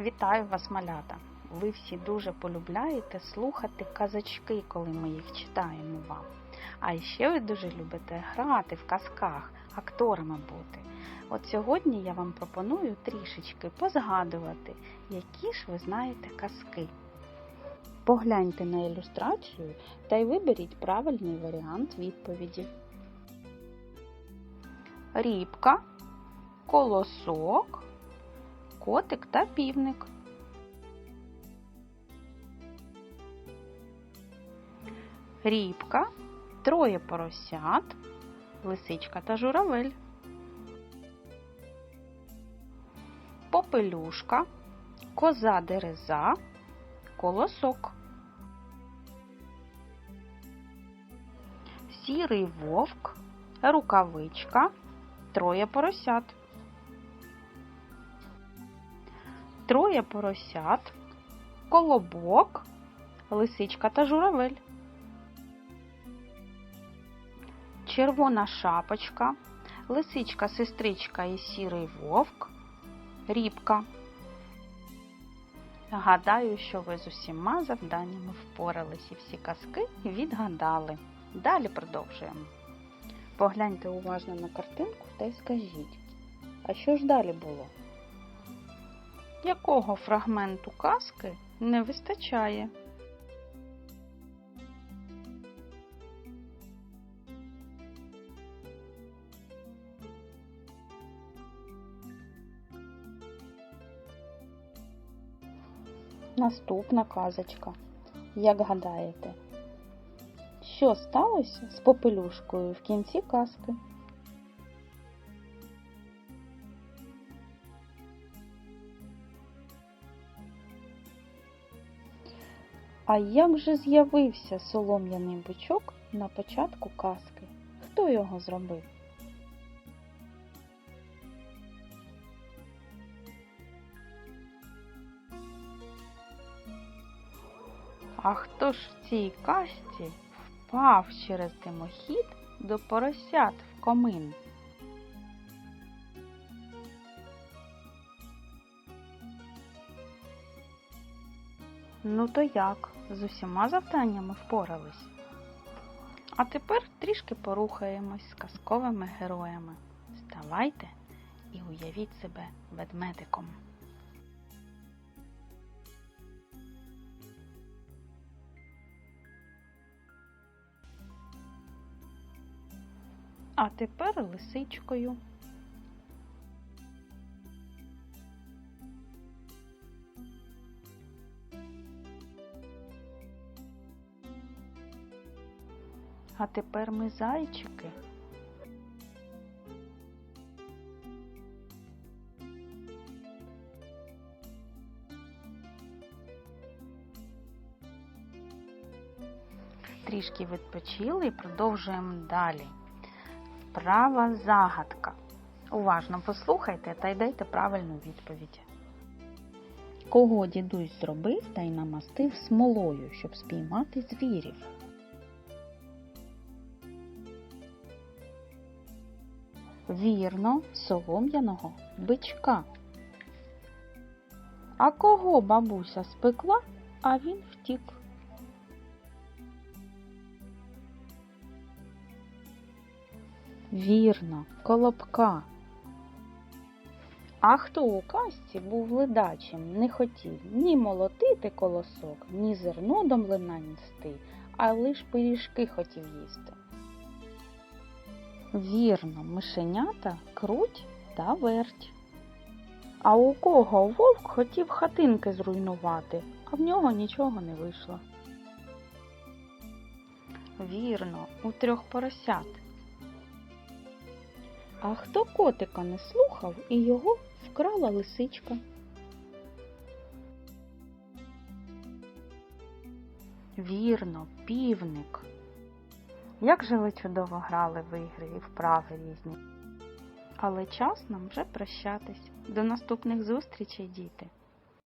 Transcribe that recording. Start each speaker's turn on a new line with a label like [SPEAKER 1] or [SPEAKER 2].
[SPEAKER 1] Вітаю вас, малята! Ви всі дуже полюбляєте слухати казачки, коли ми їх читаємо вам. А ще ви дуже любите грати в казках, акторами бути. От сьогодні я вам пропоную трішечки позгадувати, які ж ви знаєте казки. Погляньте на ілюстрацію та й виберіть правильний варіант відповіді. Рібка, колосок, котик та півник. Рібка, троє поросят, лисичка та журавель. Попелюшка, коза дереза, колосок. Сірий вовк, рукавичка, троє поросят. Троє поросят, колобок, лисичка та журавель. Червона шапочка, лисичка, сестричка і сірий вовк, рібка. Гадаю, що ви з усіма завданнями впорались і всі казки відгадали. Далі продовжуємо. Погляньте уважно на картинку та й скажіть, а що ж далі було? Якого фрагменту казки не вистачає? Наступна казочка. Як гадаєте, що сталося з попелюшкою в кінці казки? А як же з'явився солом'яний бичок на початку казки? Хто його зробив? А хто ж в цій касті впав через димохід до поросят в комин? Ну то як? З усіма завданнями впорались? А тепер трішки порухаємось з казковими героями. Вставайте і уявіть себе ведмедиком. А тепер лисичкою. А тепер ми зайчики. Трішки відпочили і продовжуємо далі. Вправа загадка. Уважно послухайте та й дайте правильну відповідь. Кого дідусь зробив та й намастив смолою, щоб спіймати звірів? Вірно, солом'яного бичка. А кого бабуся спекла, а він втік? Вірно, колобка. А хто у казці був ледачим, не хотів ні молотити колосок, ні зерно до млина нести, а лиш пиріжки хотів їсти. Вірно, мишенята круть та верть. А у кого вовк хотів хатинки зруйнувати, а в нього нічого не вийшло. Вірно, у трьох поросят. А хто котика не слухав і його вкрала лисичка? Вірно, півник. Як же ви чудово грали в ігри і вправи різні. Але час нам вже прощатись. До наступних зустрічей, діти!